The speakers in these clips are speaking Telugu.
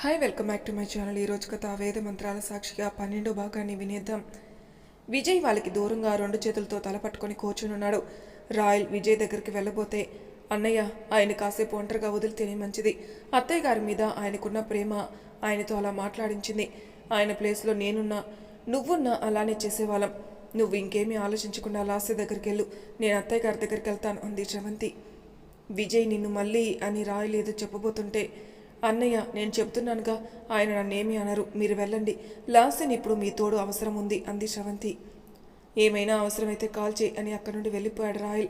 Hi welcome back to my channel ఈరోజు కథ వేద మంత్రాల సాక్షిగా పన్నెండో భాగాన్ని వినేద్దాం. విజయ్ వాళ్ళకి దూరంగా రెండు చేతులతో తల పట్టుకొని కూర్చునున్నాడు. రాయల్ విజయ్ దగ్గరికి వెళ్ళబోతే అన్నయ్య ఆయన కాసేపు ఒంటరిగా వదిలితేనే మంచిది. అత్తయ్య గారి మీద ఆయనకున్న ప్రేమ ఆయనతో అలా మాట్లాడించింది. ఆయన ప్లేస్లో నేనున్నా నువ్వున్నా అలానే చేసేవాళ్ళం. నువ్వు ఇంకేమీ ఆలోచించకుండా లాస్య దగ్గరికి వెళ్ళు నేను అత్తయ్య గారి దగ్గరికి వెళ్తాను అంది శ్రవంతి. విజయ్ నిన్ను మళ్ళీ అని రాయలేదు చెప్పబోతుంటే అన్నయ్య నేను చెప్తున్నానుగా. ఆయన నన్నేమీ అనరు. మీరు వెళ్ళండి. లాస్ట్ ఇప్పుడు మీ తోడు అవసరం ఉంది అంది శ్రవంతి. ఏమైనా అవసరమైతే కాల్ చేయి అని అక్కడి నుండి వెళ్ళిపోయాడు రాయల్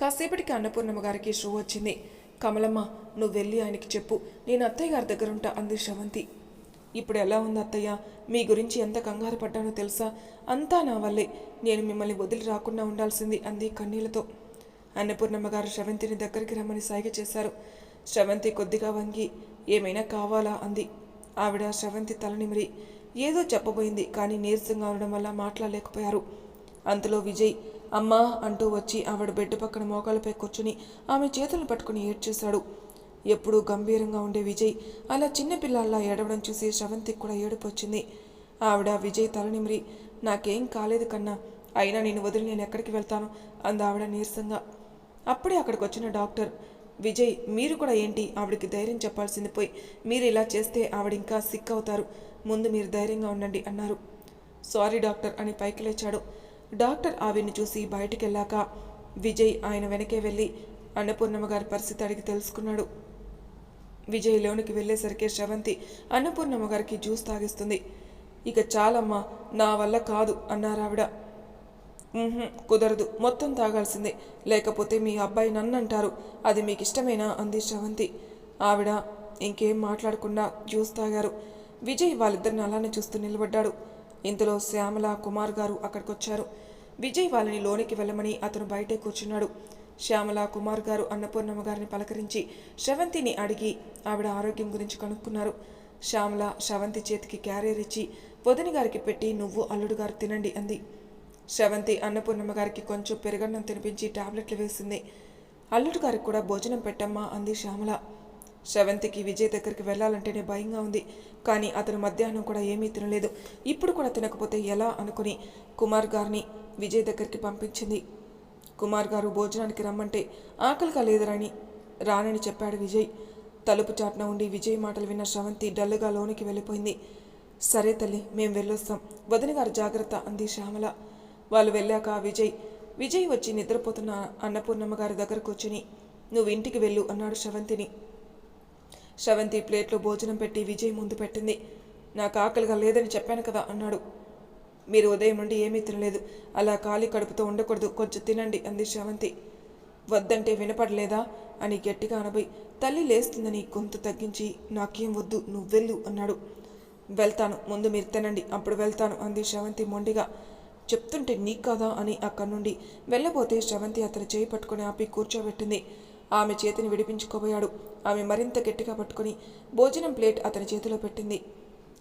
కాసేపటికి అన్నపూర్ణమ్మ గారికి షో వచ్చింది. కమలమ్మ నువ్వు వెళ్ళి ఆయనకి చెప్పు. నేను అత్తయ్య గారి దగ్గర ఉంటా అంది శ్రవంతి. ఇప్పుడు ఎలా ఉంది అత్తయ్య? మీ గురించి ఎంత కంగారు పడ్డానో తెలుసా? అంతా నా వల్లే. నేను మిమ్మల్ని వదిలి రాకుండా ఉండాల్సింది అంది కన్నీళ్ళతో. అన్నపూర్ణమ్మ గారు శ్రవంతిని దగ్గరికి రమ్మని సైగ చేశారు. శ్రవంతి కొద్దిగా వంగి ఏమైనా కావాలా? అంది. ఆవిడ శ్రవంతి తలనిమిరి ఏదో చెప్పబోయింది కానీ నీరసంగా ఉండడం వల్ల మాట్లాడలేకపోయారు. అంతలో విజయ్ అమ్మా అంటూ వచ్చి ఆవిడ బెడ్ పక్కన మోకాలపై కూర్చుని ఆమె చేతులు పట్టుకుని ఏడ్చేశాడు. ఎప్పుడూ గంభీరంగా ఉండే విజయ్ అలా చిన్నపిల్లల్లా ఏడవడం చూసి శ్రవంతికి కూడా ఏడుపు వచ్చింది. ఆవిడ విజయ్ తలనిమిరి నాకేం కాలేదు కన్నా అయినా నేను వదిలి నేను ఎక్కడికి వెళ్తాను అంది ఆవిడ నీరసంగా. అప్పుడే అక్కడికి వచ్చిన డాక్టర్ విజయ్ మీరు కూడా ఏంటి? ఆవిడకి ధైర్యం చెప్పాల్సింది పోయి మీరు ఇలా చేస్తే ఆవిడ ఇంకా సిక్ అవుతారు. ముందు మీరు ధైర్యంగా ఉండండి అన్నారు. సారీ డాక్టర్ అని పైకి లేచాడు. డాక్టర్ ఆవిడ్ని చూసి బయటికి వెళ్ళాక విజయ్ ఆయన వెనకే వెళ్ళి అన్నపూర్ణమ్మ గారి పరిస్థితి అడిగి తెలుసుకున్నాడు. విజయ్ లోనికి వెళ్ళేసరికి శ్రవంతి అన్నపూర్ణమ్మ గారికి జ్యూస్ తాగిస్తుంది. ఇక చాలమ్మా నా వల్ల కాదు అన్నారు ఆవిడ. కుదరదు. మొత్తం తాగాల్సిందే. లేకపోతే మీ అబ్బాయి నన్నంటారు. అది మీకు ఇష్టమేనా అంది శ్రవంతి. ఆవిడ ఇంకేం మాట్లాడకుండా జ్యూస్ తాగారు. విజయ్ వాళ్ళిద్దరిని అలానే చూస్తూ నిలబడ్డాడు. ఇంతలో శ్యామల కుమార్ గారు అక్కడికొచ్చారు. విజయ్ వాళ్ళని లోనికి వెళ్ళమని అతను బయటే కూర్చున్నాడు. శ్యామల కుమార్ గారు అన్నపూర్ణమ్మ గారిని పలకరించి శ్రవంతిని అడిగి ఆవిడ ఆరోగ్యం గురించి కనుక్కున్నారు. శ్యామల శ్రవంతి చేతికి క్యారియర్ ఇచ్చి వదిన గారికి పెట్టి నువ్వు అల్లుడు గారు తినండి అంది. శ్రవంతి అన్నపూర్ణమ్మ గారికి కొంచెం పెరగన్నం తినిపించి టాబ్లెట్లు వేసింది. అల్లుడు గారికి కూడా భోజనం పెట్టమ్మా అంది శ్యామల. శ్రవంతికి విజయ్ దగ్గరికి వెళ్ళాలంటేనే భయంగా ఉంది. కానీ అతను మధ్యాహ్నం కూడా ఏమీ తినలేదు. ఇప్పుడు కూడా తినకపోతే ఎలా అనుకుని కుమార్ గారిని విజయ్ దగ్గరికి పంపించింది. కుమార్ గారు భోజనానికి రమ్మంటే ఆకలిగా లేదరని రానని చెప్పాడు విజయ్. తలుపు చాటున ఉండి విజయ్ మాటలు విన్న శ్రవంతి డల్లుగా లోనికి వెళ్ళిపోయింది. సరే తల్లి మేం వెళ్ళొస్తాం. వదిన గారు జాగ్రత్త అంది శ్యామల. వాళ్ళు వెళ్ళాక విజయ్ విజయ్ వచ్చి నిద్రపోతున్న అన్నపూర్ణమ్మ గారి దగ్గర కూర్చుని నువ్వు ఇంటికి వెళ్ళు అన్నాడు శ్రవంతిని శ్రవంతి ప్లేట్లో భోజనం పెట్టి విజయ్ ముందు పెట్టింది. నాకు ఆకలిగా లేదని చెప్పాను కదా అన్నాడు. మీరు ఉదయం నుండి ఏమీ తినలేదు. అలా ఖాళీ కడుపుతో ఉండకూడదు. కొంచెం తినండి అంది శ్రవంతి వద్దంటే వినపడలేదా? అని గట్టిగా అనబోయి తల్లి లేస్తుందని గొంతు తగ్గించి నాకేం వద్దు నువ్వు వెళ్ళు అన్నాడు. వెళ్తాను. ముందు మీరు తినండి. అప్పుడు వెళ్తాను అంది శ్రవంతి మొండిగా. చెప్తుంటే నీ కాదా అని అక్కడి నుండి వెళ్ళబోతే శ్రవంతి అతని చేయి పట్టుకుని ఆపి కూర్చోబెట్టింది. ఆమె చేతిని విడిపించుకోబోయాడు. ఆమె మరింత గట్టిగా పట్టుకుని భోజనం ప్లేట్ అతని చేతిలో పెట్టింది.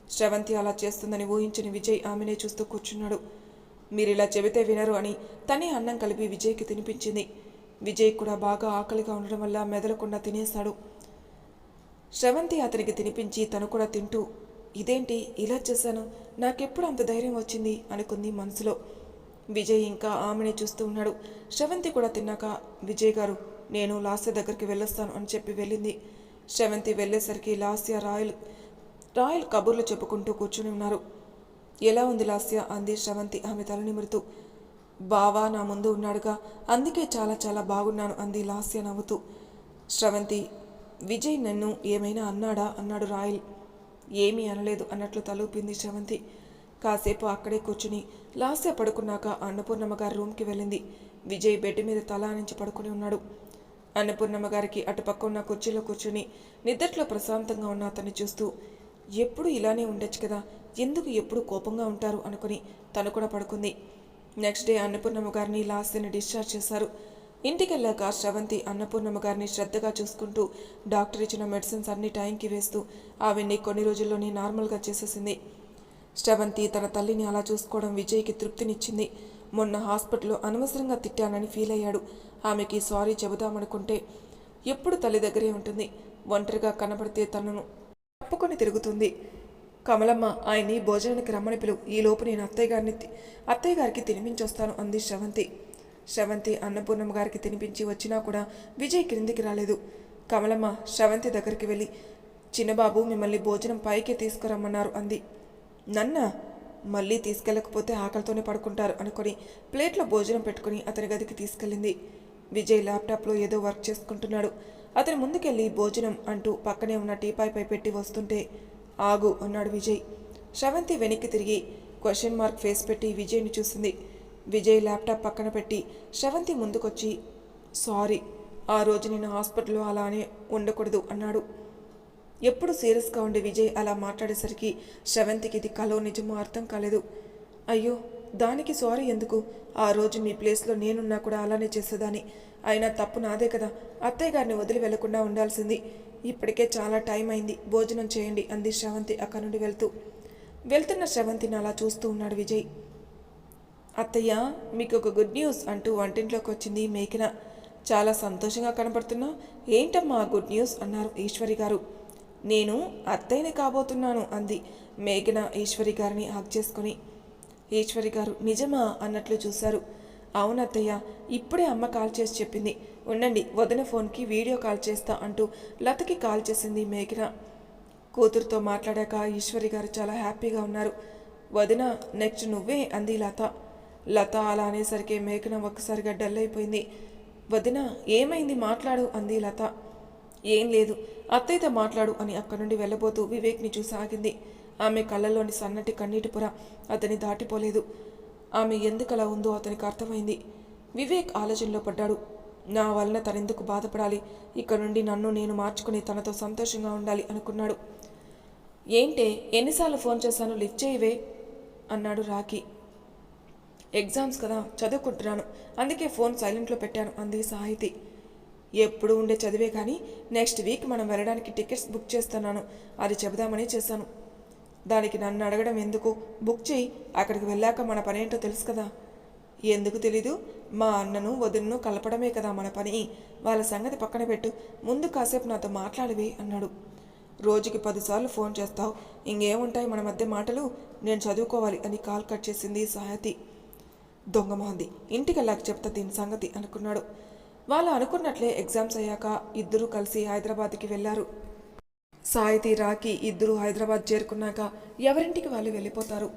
శ్రవంతి అలా చేస్తుందని ఊహించని విజయ్ ఆమెనే చూస్తూ కూర్చున్నాడు. మీరు ఇలా చెబితే వినరు అని తనే అన్నం కలిపి విజయ్కి తినిపించింది. విజయ్ కూడా బాగా ఆకలిగా ఉండడం వల్ల మెదలకుండా తినేశాడు శ్రవంతి అతనికి తినిపించి తను కూడా తింటూ ఇదేంటి ఇలా చేశాను? నాకెప్పుడు అంత ధైర్యం వచ్చింది? అనుకుంది మనసులో. విజయ్ ఇంకా ఆమెనే చూస్తూ ఉన్నాడు. శ్రవంతి కూడా తిన్నాక విజయ్ గారు నేను లాస్య దగ్గరికి వెళ్ళొస్తాను అని చెప్పి వెళ్ళింది. శ్రవంతి వెళ్ళేసరికి లాస్య రాయల్ రాయల్ కబుర్లు చెప్పుకుంటూ కూర్చుని ఉన్నారు. ఎలా ఉంది లాస్య? అంది శ్రవంతి ఆమె తల నిమురుతూ బావా నా ముందు ఉన్నాడుగా. అందుకే చాలా చాలా బాగున్నాను అంది లాస్య నవ్వుతూ. శ్రవంతి విజయ్ నన్ను ఏమైనా అన్నాడా? అన్నాడు రాయల్. ఏమీ అనలేదు అన్నట్లు తలూపింది శ్రవంతి. కాసేపు అక్కడే కూర్చుని లాస్య పడుకున్నాక అన్నపూర్ణమ్మ గారి రూమ్కి వెళ్ళింది. విజయ్ బెడ్ మీద తల నుంచి పడుకుని ఉన్నాడు. అన్నపూర్ణమ్మ గారికి అటుపక్క ఉన్న కుర్చీలో కూర్చుని నిద్దట్లో ప్రశాంతంగా ఉన్న అతన్ని చూస్తూ ఎప్పుడు ఇలానే ఉండొచ్చు కదా ఎందుకు ఎప్పుడు కోపంగా ఉంటారు? అనుకుని తను కూడా పడుకుంది. నెక్స్ట్ డే అన్నపూర్ణమ్మ గారిని లాస్యని డిశ్చార్జ్ చేశారు. ఇంటికెళ్ళాక శ్రవంతి అన్నపూర్ణమ్మ గారిని శ్రద్ధగా చూసుకుంటూ డాక్టర్ ఇచ్చిన మెడిసిన్స్ అన్ని టైంకి వేస్తూ ఆవిడ్ని కొన్ని రోజుల్లోనే నార్మల్గా చేసేసింది. శ్రవంతి తన తల్లిని అలా చూసుకోవడం విజయ్కి తృప్తినిచ్చింది. మొన్న హాస్పిటల్లో అనవసరంగా తిట్టానని ఫీల్ అయ్యాడు. ఆమెకి సారీ చెబుదామనుకుంటే ఎప్పుడు తల్లి దగ్గరే ఉంటుంది. ఒంటరిగా కనబడితే తనను తప్పుకొని తిరుగుతుంది. కమలమ్మ ఆయన్ని భోజనానికి రమ్మని పిలువు. ఈలోపు నేను అత్తయ్య గారిని అత్తయ్య గారికి తినిపించొస్తాను అంది శ్రవంతి. శ్రవంతి అన్నపూర్ణమ్మ గారికి తినిపించి వచ్చినా కూడా విజయ్ క్రిందికి రాలేదు. కమలమ్మ శ్రవంతి దగ్గరికి వెళ్ళి చిన్నబాబు మిమ్మల్ని భోజనం పైకి తీసుకురమ్మన్నారు అంది. నన్న మళ్ళీ తీసుకెళ్ళకపోతే ఆకలితోనే పడుకుంటారు అనుకొని ప్లేట్లో భోజనం పెట్టుకుని అతని గదికి తీసుకెళ్ళింది. విజయ్ ల్యాప్టాప్లో ఏదో వర్క్ చేసుకుంటున్నాడు. అతని ముందుకెళ్ళి భోజనం అంటూ పక్కనే ఉన్న టీపాయ్పై పెట్టి వస్తుంటే ఆగు అన్నాడు విజయ్. శ్రవంతి వెనక్కి తిరిగి క్వశ్చన్ మార్క్ ఫేస్ పెట్టి విజయ్ని చూసింది. విజయ్ ల్యాప్టాప్ పక్కన పెట్టి శ్రవంతి ముందుకొచ్చి సారీ ఆ రోజు నేను హాస్పిటల్లో అలానే ఉండకూడదు అన్నాడు. ఎప్పుడు సీరియస్గా ఉండే విజయ్ అలా మాట్లాడేసరికి శ్రవంతికి ఇది కలో నిజమో అర్థం కాలేదు. అయ్యో దానికి సారీ ఎందుకు? ఆ రోజు మీ ప్లేస్లో నేనున్నా కూడా అలానే చేసేదాన్ని. అయినా తప్పు నాదే కదా. అత్తయ్య గారిని వదిలి వెళ్ళకుండా ఉండాల్సింది. ఇప్పటికే చాలా టైం అయింది. భోజనం చేయండి అంది శ్రవంతి అక్కడి నుండి వెళ్తూ. వెళ్తున్న శ్రవంతిని అలా చూస్తూ ఉన్నాడు విజయ్. అత్తయ్య మీకు ఒక గుడ్ న్యూస్ అంటూ వంటింట్లోకి వచ్చింది మేఘన. చాలా సంతోషంగా కనపడుతున్నా ఏంటమ్మా గుడ్ న్యూస్ అన్నారు ఈశ్వరి గారు. నేను అత్తయ్యని కాబోతున్నాను అంది మేఘన ఈశ్వరి గారిని హక్ చేసుకొని. ఈశ్వరి గారు నిజమా? అన్నట్లు చూశారు. అవునత్తయ్య ఇప్పుడే అమ్మ కాల్ చేసి చెప్పింది. ఉండండి వదిన ఫోన్కి వీడియో కాల్ చేస్తా అంటూ లతకి కాల్ చేసింది మేఘన. కూతురుతో మాట్లాడాక ఈశ్వరి గారు చాలా హ్యాపీగా ఉన్నారు. వదిన నెక్స్ట్ నువ్వే? అంది లత. లత అలా అనేసరికి మేఘన ఒక్కసారిగా డల్ అయిపోయింది. వదిన ఏమైంది? మాట్లాడు అంది లత. ఏం లేదు అత్తయ్యతో మాట్లాడు అని అక్కడి నుండి వెళ్ళబోతూ వివేక్ని చూసి ఆగింది. ఆమె కళ్ళల్లోని సన్నటి కన్నీటి పొర అతని దాటిపోలేదు. ఆమె ఎందుకలా ఉందో అతనికి అర్థమైంది. వివేక్ ఆలోచనలో పడ్డాడు. నా వలన తనెందుకు బాధపడాలి? ఇక్కడ నుండి నన్ను నేను మార్చుకుని తనతో సంతోషంగా ఉండాలి అనుకున్నాడు. ఏంటే ఎన్నిసార్లు ఫోన్ చేశాను లిఫ్ట్ చేయవే? అన్నాడు రాకీ ఎగ్జామ్స్ కదా చదువుకుంటున్నాను. అందుకే ఫోన్ సైలెంట్లో పెట్టాను అంది సాహితి. ఎప్పుడు ఉండే చదివే కానీ నెక్స్ట్ వీక్ మనం వెళ్ళడానికి టికెట్స్ బుక్ చేస్తున్నాను. అది చెబుదామని చేశాను. దానికి నన్ను అడగడం ఎందుకు? బుక్ చేయి అక్కడికి వెళ్ళాక మన పని ఏంటో తెలుసు కదా. ఎందుకు తెలీదు? మా అన్నను వదినను కలపడమే కదా మన పని. వాళ్ళ సంగతి పక్కన పెట్టు. ముందు కాసేపు నాతో మాట్లాడవే అన్నాడు. రోజుకి పదిసార్లు ఫోన్ చేస్తావు. ఇంకేముంటాయి మన మధ్య మాటలు? నేను చదువుకోవాలి అని కాల్ కట్ చేసింది సాయతి దొంగమోహంది ఇంటికి వెళ్ళాక చెప్తా దీని సంగతి అనుకున్నాడు. వాళ్ళు అనుకున్నట్లే ఎగ్జామ్స్ అయ్యాక ఇద్దరూ కలిసి హైదరాబాద్కి వెళ్ళారు. సాయితి రాకి ఇద్దరు హైదరాబాద్ చేరుకున్నాక ఎవరింటికి వాళ్ళు వెళ్ళిపోతారు?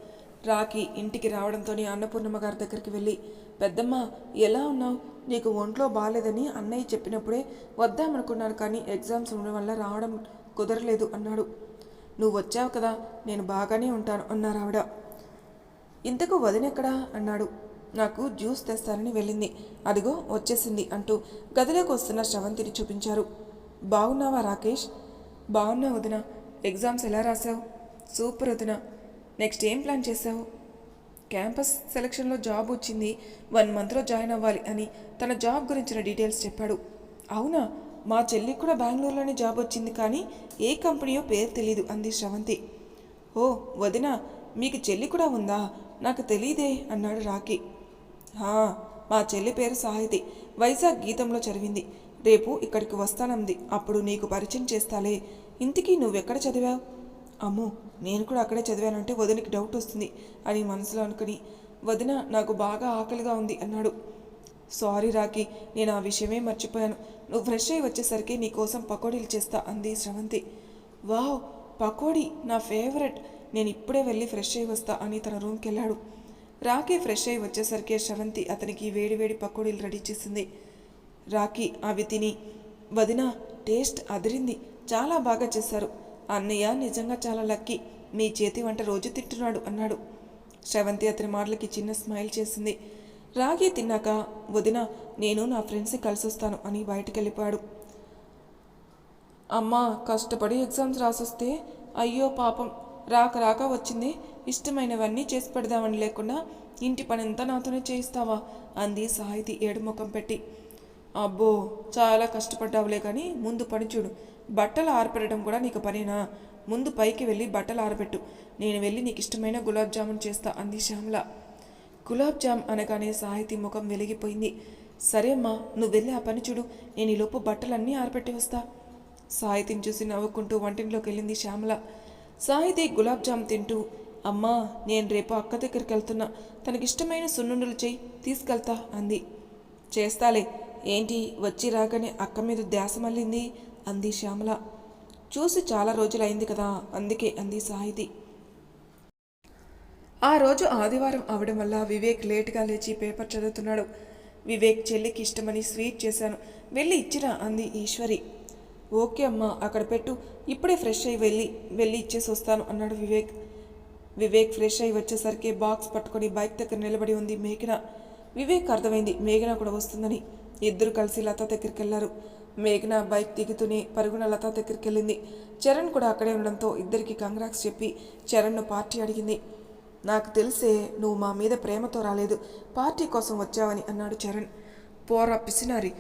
రాకి ఇంటికి రావడంతోనే అన్నపూర్ణమ్మ గారి దగ్గరికి వెళ్ళి పెద్దమ్మ ఎలా ఉన్నావు? నీకు ఒంట్లో బాగాలేదని అన్నయ్య చెప్పినప్పుడే వద్దామనుకున్నాను కానీ ఎగ్జామ్స్ ఉండడం వల్ల రావడం కుదరలేదు అన్నాడు. నువ్వు వచ్చావు కదా నేను బాగానే ఉంటాను అన్నారు ఆవిడ. ఇంతకు వదినెక్కడా? అన్నాడు. నాకు జ్యూస్ తెస్తానని వెళ్ళింది. అదిగో వచ్చేసింది అంటూ గదిలోకి వస్తున్న శ్రవంతిని చూపించారు. బాగున్నావా రాకేష్? బాగున్నా వదిన. ఎగ్జామ్స్ ఎలా రాసావు సూపర్ వదిన. నెక్స్ట్ ఏం ప్లాన్ చేసావు క్యాంపస్ సెలక్షన్లో జాబ్ వచ్చింది. వన్ మంత్లో జాయిన్ అవ్వాలి అని తన జాబ్ గురించిన డీటెయిల్స్ చెప్పాడు. అవునా? మా చెల్లికి కూడా బెంగళూరులోనే జాబ్ వచ్చింది కానీ ఏ కంపెనీయో పేరు తెలీదు అంది శ్రవంతి. ఓ వదిన మీకు చెల్లి కూడా ఉందా? నాకు తెలియదే అన్నాడు రాకీ మా చెల్లి పేరు సాహితి. వైజాగ్ గీతంలో చదివింది. రేపు ఇక్కడికి వస్తానంది. అప్పుడు నీకు పరిచయం చేస్తాలే. ఇంతకీ నువ్వెక్కడ చదివావు? అమ్మో నేను కూడా అక్కడే చదివానంటే వదినకి డౌట్ వస్తుంది అని మనసులో అనుకుని వదిన నాకు బాగా ఆకలిగా ఉంది అన్నాడు. సారీ రాకి నేను ఆ విషయమే మర్చిపోయాను. నువ్వు ఫ్రెష్ అయ్యి వచ్చేసరికి నీకోసం పకోడీలు చేస్తా అంది శ్రవంతి వావ్ పకోడీ నా ఫేవరెట్. నేను ఇప్పుడే వెళ్ళి ఫ్రెష్ అయ్యి వస్తా అని తన రూమ్కి వెళ్ళాడు. రాఖీ ఫ్రెష్ అయ్యి వచ్చేసరికి శ్రవంతి అతనికి వేడివేడి పకోడీలు రెడీ చేసింది. రాఖీ అవి తిని వదిన టేస్ట్ అదిరింది. చాలా బాగా చేశారు. అన్నయ్య నిజంగా చాలా లక్కీ. మీ చేతి వంట రోజు తింటున్నాడు అన్నాడు. శ్రవంతి అతని మాటలకి చిన్న స్మైల్ చేసింది. రాగి తిన్నాక వదిన నేను నా ఫ్రెండ్స్ని కలిసి వస్తాను అని బయటికి వెళ్ళిపోయాడు అమ్మ కష్టపడి ఎగ్జామ్స్ రాసొస్తే అయ్యో పాపం రాక రాక వచ్చింది. ఇష్టమైనవన్నీ చేసి పెడదామని లేకుండా ఇంటి పనంతా నాతోనే చేయిస్తావా? అంది సాహితి ఏడు ముఖం పెట్టి. అబ్బో చాలా కష్టపడ్డావులే కానీ ముందు పని చూడు. బట్టలు ఆరపెట్టడం కూడా నీకు పనేనా? ముందు పైకి వెళ్ళి బట్టలు ఆరబెట్టు. నేను వెళ్ళి నీకు ఇష్టమైన గులాబ్ జామున్ చేస్తా అంది శ్యామల. గులాబ్ జామ్ అనగానే సాహితి ముఖం వెలిగిపోయింది. సరే అమ్మా నువ్వు వెళ్ళి ఆ పని చూడు. నేను ఈలోపు బట్టలన్నీ ఆరబెట్టి వస్తా. సాహితిని చూసి నవ్వుకుంటూ వంటింట్లోకి వెళ్ళింది శ్యామల. సాహితి గులాబ్ జామ్ తింటూ అమ్మా నేను రేపు అక్క దగ్గరికి వెళ్తున్నా. తనకిష్టమైన సున్నుండలు చేయి తీసుకెళ్తా అంది. చేస్తాలే. ఏంటి వచ్చి రాగానే అక్క మీద ధ్యాస మళ్ళింది? అంది శ్యామల. చూసి చాలా రోజులైంది కదా అందుకే అంది సాహితి. ఆ రోజు ఆదివారం అవడం వల్ల వివేక్ లేటుగా లేచి పేపర్ చదువుతున్నాడు. వివేక్ చెల్లికి ఇష్టమని స్వీట్ చేశాను. వెళ్ళి ఇచ్చిరా అంది ఈశ్వరి. ఓకే అమ్మా అక్కడ పెట్టు. ఇప్పుడే ఫ్రెష్ అయ్యి వెళ్ళి వెళ్ళి ఇచ్చేసి వస్తాను అన్నాడు వివేక్. వివేక్ ఫ్రెష్ అయ్యి వచ్చేసరికి బాక్స్ పట్టుకొని బైక్ దగ్గర నిలబడి ఉంది మేఘన. వివేక్ అర్థమైంది మేఘన కూడా వస్తుందని. ఇద్దరు కలిసి లత దగ్గరికి వెళ్ళారు మేఘన బైక్ దిగుతూనే పరుగున లత దగ్గరికి వెళ్ళింది చరణ్ కూడా అక్కడే ఉండడంతో ఇద్దరికి కంగ్రాక్స్ చెప్పి చరణ్ను పార్టీ అడిగింది. నాకు తెలిసే నువ్వు మా మీద ప్రేమతో రాలేదు పార్టీ కోసం వచ్చావని అన్నాడు చరణ్. పోరా పిసినారి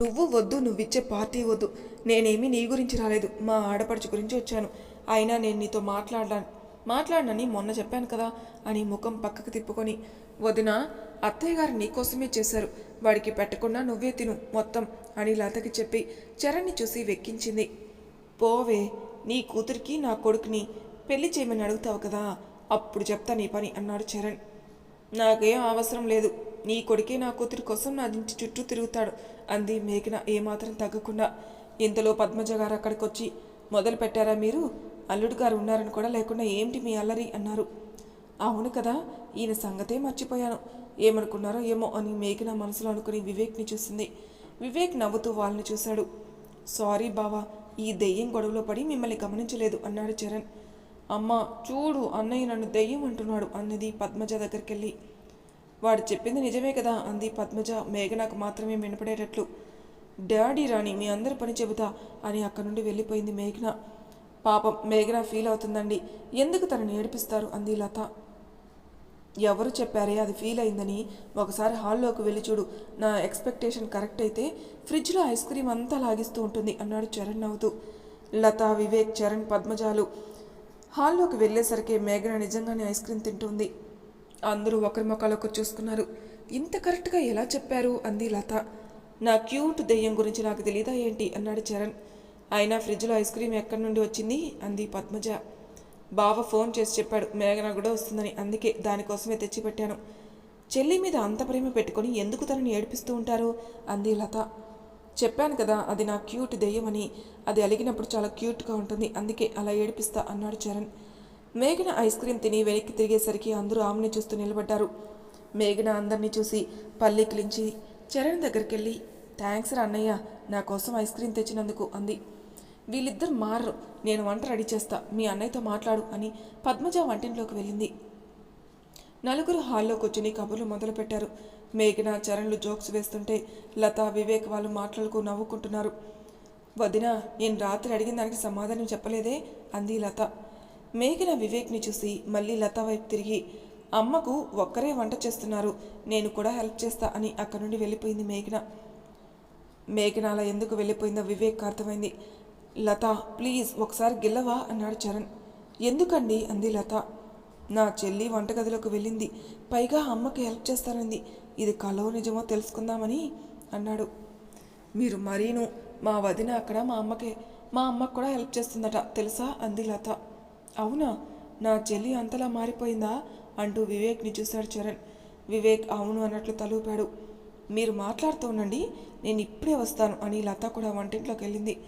నువ్వు వద్దు నువ్విచ్చే పార్టీ వద్దు. నేనేమీ నీ గురించి రాలేదు మా ఆడపడుచు గురించి వచ్చాను. అయినా నేను నీతో మాట్లాడాను మాట్లాడనని మొన్న చెప్పాను కదా అని ముఖం పక్కకు తిప్పుకొని వదిన అత్తయ్య గారు నీకోసమే చేశారు. వాడికి పెట్టకుండా నువ్వే తిను మొత్తం అని లతకి చెప్పి చరణ్ని చూసి వెక్కించింది. పోవే నీ కూతురికి నా కొడుకుని పెళ్ళి చేయమని అడుగుతావు కదా అప్పుడు చెప్తా నీ పని అన్నాడు చరణ్. నాకేం అవసరం లేదు. నీ కొడుకే నా కూతురి కోసం నా ఇంటి చుట్టూ తిరుగుతాడు అంది మేఘన ఏమాత్రం తగ్గకుండా. ఇంతలో పద్మజ గారు అక్కడికి వచ్చి మొదలు పెట్టారా మీరు? అల్లుడు గారు ఉన్నారని కూడా లేకుండా ఏమిటి మీ అల్లరి అన్నారు. అవును కదా ఈయన సంగతే మర్చిపోయాను. ఏమనుకున్నారో ఏమో అని మేఘన మనసులో అనుకుని వివేక్ని చూసింది. వివేక్ నవ్వుతూ వాళ్ళని చూశాడు. సారీ బావా ఈ దెయ్యం గొడవలో పడి మిమ్మల్ని గమనించలేదు అన్నాడు చరణ్. అమ్మ చూడు అన్నయ్య నన్ను దెయ్యం అంటున్నాడు అన్నది పద్మజ దగ్గరికి వెళ్ళి వాడు చెప్పింది నిజమే కదా అంది పద్మజ మేఘనకు మాత్రమే వినపడేటట్లు. డాడీ రాణి మీ అందరి పని చెబుతా అని అక్కడి నుండి వెళ్ళిపోయింది మేఘన. పాపం మేఘన ఫీల్ అవుతుందండి. ఎందుకు తనని ఏడిపిస్తారు? అంది లత. ఎవరు చెప్పారే అది ఫీల్ అయిందని? ఒకసారి హాల్లోకి వెళ్ళి చూడు. నా ఎక్స్పెక్టేషన్ కరెక్ట్ అయితే ఫ్రిడ్జ్లో ఐస్ క్రీమ్ అంతా లాగిస్తూ ఉంటుంది అన్నాడు చరణ్ నవ్వుతూ. లత వివేక్ చరణ్ పద్మజాలు. హాల్లోకి వెళ్ళేసరికి మేఘన నిజంగానే ఐస్ క్రీమ్ తింటుంది. అందరూ ఒకరి మొక్కలొక చూసుకున్నారు. ఇంత కరెక్ట్గా ఎలా చెప్పారు? అంది లత. నా క్యూట్ దెయ్యం గురించి నాకు తెలియదా ఏంటి? అన్నాడు చరణ్. అయినా ఫ్రిడ్జ్లో ఐస్ క్రీమ్ ఎక్కడి నుండి వచ్చింది? అంది పద్మజ. బావ ఫోన్ చేసి చెప్పాడు. మేఘన కూడా వస్తుందని. అందుకే దానికోసమే తెచ్చిపెట్టాను. చెల్లి మీద అంత ప్రేమ పెట్టుకొని ఎందుకు తనని ఏడిపిస్తూ ఉంటారు? అంది లత. చెప్పాను కదా అది నా క్యూట్ దెయ్యమని. అది అలిగినప్పుడు చాలా క్యూట్గా ఉంటుంది. అందుకే అలా ఏడిపిస్తా అన్నాడు చరణ్. మేఘన ఐస్ క్రీమ్ తిని వెనక్కి తిరిగేసరికి అందరూ ఆమెని చూస్తూ నిలబడ్డారు. మేఘన అందరినీ చూసి పల్లికిలించి చరణ్ దగ్గరికి వెళ్ళి థ్యాంక్స్ రా అన్నయ్య. నా కోసం ఐస్ క్రీమ్ తెచ్చినందుకు అంది. వీళ్ళిద్దరు మారరు. నేను వంట రెడీ చేస్తా. మీ అన్నయ్యతో మాట్లాడు అని పద్మజ వంటింట్లోకి వెళ్ళింది. నలుగురు హాల్లో కూర్చుని కబుర్లు మొదలుపెట్టారు. మేఘన చరణ్లు జోక్స్ వేస్తుంటే లత వివేక్ వాళ్ళు మాట్లాడుకు నవ్వుకుంటున్నారు. వదిన నేను రాత్రి అడిగిన దానికి సమాధానం చెప్పలేదే? అంది లత. మేఘన వివేక్ని చూసి మళ్ళీ లత వైపు తిరిగి అమ్మకు ఒక్కరే వంట చేస్తున్నారు. నేను కూడా హెల్ప్ చేస్తా అని అక్కడి నుండి వెళ్ళిపోయింది మేఘన. మేఘన అలా ఎందుకు వెళ్ళిపోయిందో వివేక్ అర్థమైంది. లత ప్లీజ్ ఒకసారి గిల్లవా? అన్నాడు చరణ్. ఎందుకండి? అంది లత. నా చెల్లి వంటగదిలోకి వెళ్ళింది. పైగా అమ్మకి హెల్ప్ చేస్తానంది. ఇది కలో నిజమో తెలుసుకుందామని అన్నాడు. మీరు మరీను. మా వదిన అక్కడ మా అమ్మకి మా అమ్మకు కూడా హెల్ప్ చేస్తుందట తెలుసా? అంది లత. అవునా? నా చెల్లి అంతలా మారిపోయిందా? అంటూ వివేక్ని చూశాడు చరణ్. వివేక్ అవును అన్నట్లు తలూపాడు. మీరు మాట్లాడుతూ ఉండండి. నేను ఇప్పుడే వస్తాను అని లత కూడా వంటింట్లోకి వెళ్ళింది.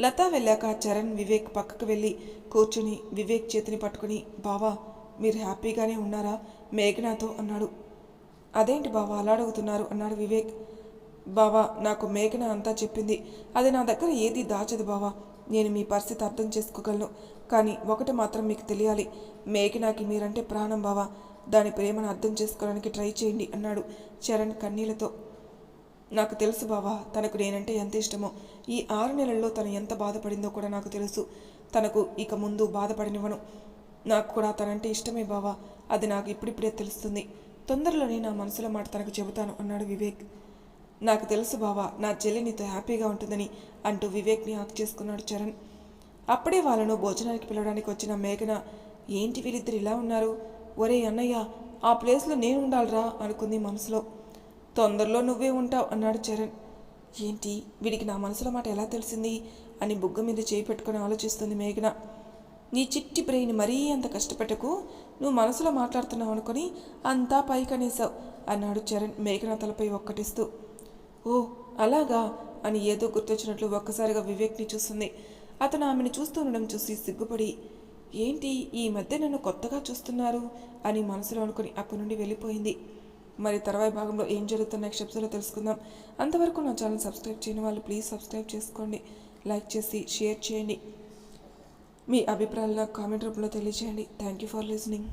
లత వెళ్ళాక చరణ్ వివేక్ పక్కకు వెళ్ళి కూర్చుని వివేక్ చేతిని పట్టుకుని బావా మీరు హ్యాపీగానే ఉన్నారా? మేఘనాతో అన్నాడు. అదేంటి బావా అలా అడుగుతున్నారు అన్నాడు వివేక్. బావా నాకు మేఘన అంతా చెప్పింది. అది నా దగ్గర ఏది దాచదు బావా. నేను మీ పరిస్థితి అర్థం చేసుకోగలను. కానీ ఒకటి మాత్రం మీకు తెలియాలి. మేఘనాకి మీరంటే ప్రాణం బావా. దాని ప్రేమను అర్థం చేసుకోవడానికి ట్రై చేయండి అన్నాడు చరణ్ కన్నీళ్ళతో. నాకు తెలుసు బావా తనకు నేనంటే ఎంత ఇష్టమో. ఈ ఆరు నెలల్లో తను ఎంత బాధపడిందో కూడా నాకు తెలుసు. తనకు ఇక ముందు బాధపడినివ్వను. నాకు కూడా తనంటే ఇష్టమే బావా. అది నాకు ఇప్పుడిప్పుడే తెలుస్తుంది. తొందరలోనే నా మనసులో మాట తనకు చెబుతాను అన్నాడు వివేక్. నాకు తెలుసు బావా నా చెల్లి నీతో హ్యాపీగా ఉంటుందని అంటూ వివేక్ని ఆక్ చేసుకున్నాడు చరణ్. అప్పుడే వాళ్ళను భోజనానికి పిలవడానికి వచ్చిన మేఘన ఏంటి వీళ్ళిద్దరు ఇలా ఉన్నారు? ఒరే అన్నయ్య ఆ ప్లేస్లో నేను ఉండాలిరా అనుకుంది మనసులో. తొందరలో నువ్వే ఉంటావు అన్నాడు చరణ్. ఏంటి? వీడికి నా మనసులో మాట ఎలా తెలిసింది? అని బుగ్గ మీద చేయి పెట్టుకొని ఆలోచిస్తుంది మేఘన. నీ చిట్టి బ్రెయిన్ మరీ అంత కష్టపెట్టకు. నువ్వు మనసులో మాట్లాడుతున్నావు అనుకొని అంతా పైకనేసావు అన్నాడు చరణ్ మేఘన తలపై ఒక్కటిస్తూ. ఓ అలాగా? అని ఏదో గుర్తొచ్చినట్లు ఒక్కసారిగా వివేక్ని చూస్తుంది. అతను ఆమెను చూస్తూ ఉండడం చూసి సిగ్గుపడి ఏంటి? ఈ మధ్య నన్ను కొత్తగా చూస్తున్నారు? అని మనసులో అనుకుని అక్కడి నుండి వెళ్ళిపోయింది. మరి తర్వాయి భాగంలో ఏం జరుగుతున్న నెక్స్ట్ ఎపిసోడ్లో తెలుసుకుందాం. అంతవరకు నా ఛానల్ సబ్స్క్రైబ్ చేయని వాళ్ళు ప్లీజ్ సబ్స్క్రైబ్ చేసుకోండి. లైక్ చేసి షేర్ చేయండి. మీ అభిప్రాయాలను కామెంట్ రూపంలో తెలియజేయండి థ్యాంక్ యూ ఫర్ లిసనింగ్.